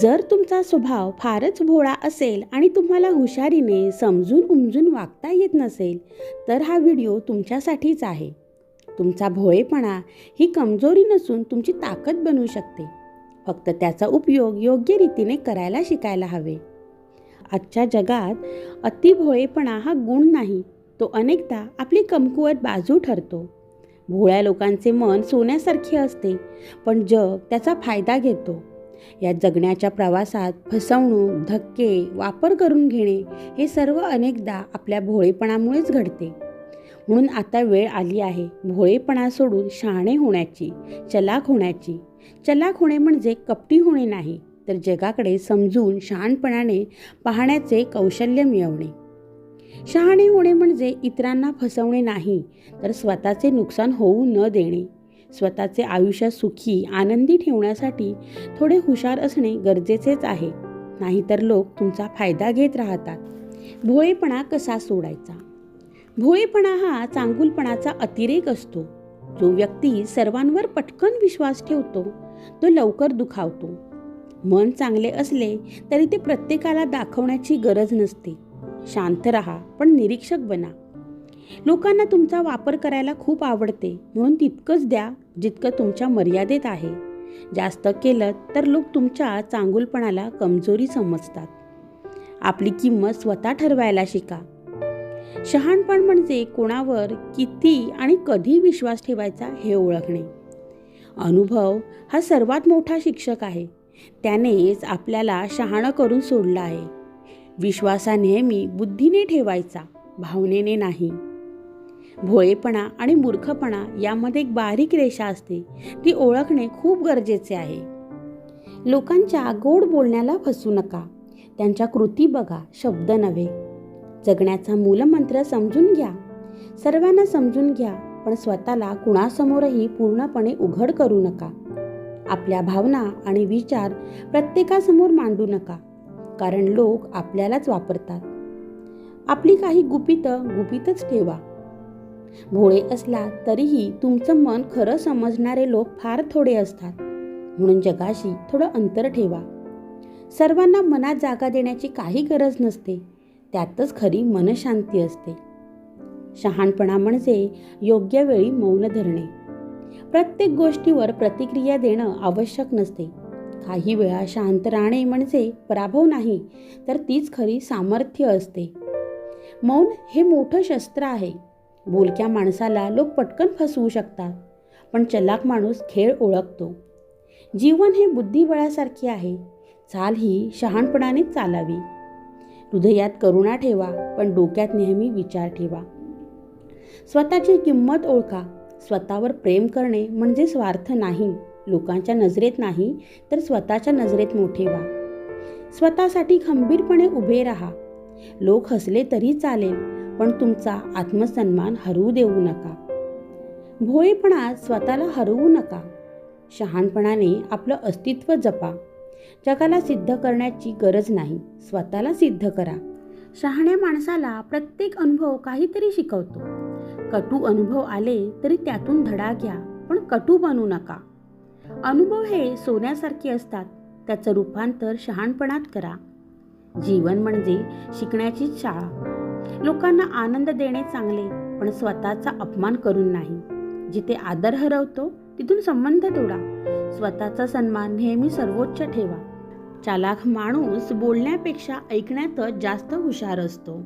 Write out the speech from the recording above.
जर तुमचा स्वभाव फारच भोळा असेल आणि तुम्हाला हुशारीने समजून उमजून वागता येत नसेल तर हा व्हिडिओ तुमच्यासाठीच आहे. तुमचा भोळेपणा ही कमजोरी नसून तुमची ताकद बनू शकते. फक्त त्याचा उपयोग योग्य रीतीने करायला शिकायला हवे. आजच्या जगात अतिभोळेपणा हा गुण नाही तो अनेकदा आपली कमकुवत बाजू ठरतो. भोळ्या लोकांचे मन सोन्यासारखे असते पण जग त्याचा फायदा घेतो. या जगण्याच्या प्रवासात फसवणूक धक्के वापर करून घेणे हे सर्व अनेकदा आपल्या भोळेपणामुळेच घडते. म्हणून आता वेळ आली आहे भोळेपणा सोडून शहाणे होण्याची चलाक होण्याची. चलाक होणे म्हणजे कपटी होणे नाही तर जगाकडे समजून शहाणपणाने पाहण्याचे कौशल्य मिळवणे. शहाणे होणे म्हणजे इतरांना फसवणे नाही तर स्वतःचे नुकसान होऊ न देणे. स्वतःचे आयुष्य सुखी आनंदी ठेवण्यासाठी थोडे हुशार असणे गरजेचेच आहे. नाहीतर लोक तुमचा फायदा घेत राहतात. भोळेपणा कसा सोडायचा? भोळेपणा हा चांगुलपणाचा अतिरेक असतो. जो व्यक्ती सर्वांवर पटकन विश्वास ठेवतो तो लवकर दुखावतो. मन चांगले असले तरी ते प्रत्येकाला दाखवण्याची गरज नसते. शांत राहा पण निरीक्षक बना. लोकांना तुमचा वापर करायला खूप आवडते. म्हणून तितकंच द्या जितकं तुमच्या मर्यादेत आहे. जास्त केलं तर लोक तुमच्या चांगुलपणाला कमजोरी समजतात. आपली किंमत स्वतः ठरवायला शिका. शहाणपण म्हणजे कोणावर किती आणि कधी विश्वास ठेवायचा हे ओळखणे. अनुभव हा सर्वात मोठा शिक्षक आहे. त्यानेच आपल्याला शहाणं करून सोडलं आहे. विश्वासा नेहमी बुद्धीने ठेवायचा भावनेने नाही. भोळेपणा आणि मूर्खपणा यामध्ये एक बारीक रेषा असते. ती ओळखणे खूप गरजेचे आहे. लोकांच्या गोड बोलण्याला फसू नका. त्यांच्या कृती बघा शब्द नव्हे. जगण्याचा मूलमंत्र समजून घ्या. सर्वांना समजून घ्या पण स्वतःला कुणासमोरही पूर्णपणे उघड करू नका. आपल्या भावना आणि विचार प्रत्येकासमोर मांडू नका कारण लोक आपल्यालाच वापरतात. आपली काही गुपितं गुपितच ठेवा. भोळे असला तरीही तुमचं मन खरं समजणारे लोक फार थोडे असतात. म्हणून जगाशी थोडं अंतर ठेवा. सर्वांना मनात जागा देण्याची काही गरज नसते. त्यातच खरी मनशांती असते. शहाणपणा म्हणजे योग्य वेळी मौन धरणे. प्रत्येक गोष्टीवर प्रतिक्रिया देणं आवश्यक नसते. काही वेळा शांत राहणे म्हणजे पराभव नाही तर तीच खरी सामर्थ्य असते. मौन हे मोठं शस्त्र आहे. बोलक्या माणसाला लोक पटकन फसवू शकतात. पण चलाक माणूस खेळ ओळखतो. जीवन हे बुद्धिबळासारखे आहे. चाल ही शहाणपणाने चालावी. हृदयात करुणा ठेवा पण डोक्यात नेहमी विचार ठेवा. स्वतःची किंमत ओळखा. स्वतःवर प्रेम करणे म्हणजे स्वार्थ नाही. लोकांच्या नजरेत नाही तर स्वतःच्या नजरेत मोठे व्हा. स्वतःसाठी खंबीरपणे उभे राहा. लोक हसले तरी चालेल पण तुमचा आत्मसन्मान हरवू देऊ नका. भोळेपणात स्वतःला हरवू नका. शहाणपणाने आपलं अस्तित्व जपा. जगाला सिद्ध करण्याची गरज नाही. स्वतःला सिद्ध करा. शहाण्या माणसाला प्रत्येक अनुभव काहीतरी शिकवतो. कटू अनुभव आले तरी त्यातून धडा घ्या पण कटू बनू नका. अनुभव हे सोन्यासारखे असतात. त्याचं रूपांतर शहाणपणात करा. जीवन म्हणजे शिकण्याची शाळा. लोकांना आनंद देणे चांगले पण स्वतःचा अपमान करून नाही. जिथे आदर हरवतो तिथून संबंध तोडा. स्वतःचा सन्मान नेहमी सर्वोच्च ठेवा. चालाख माणूस बोलण्यापेक्षा ऐकण्यातच जास्त हुशार असतो.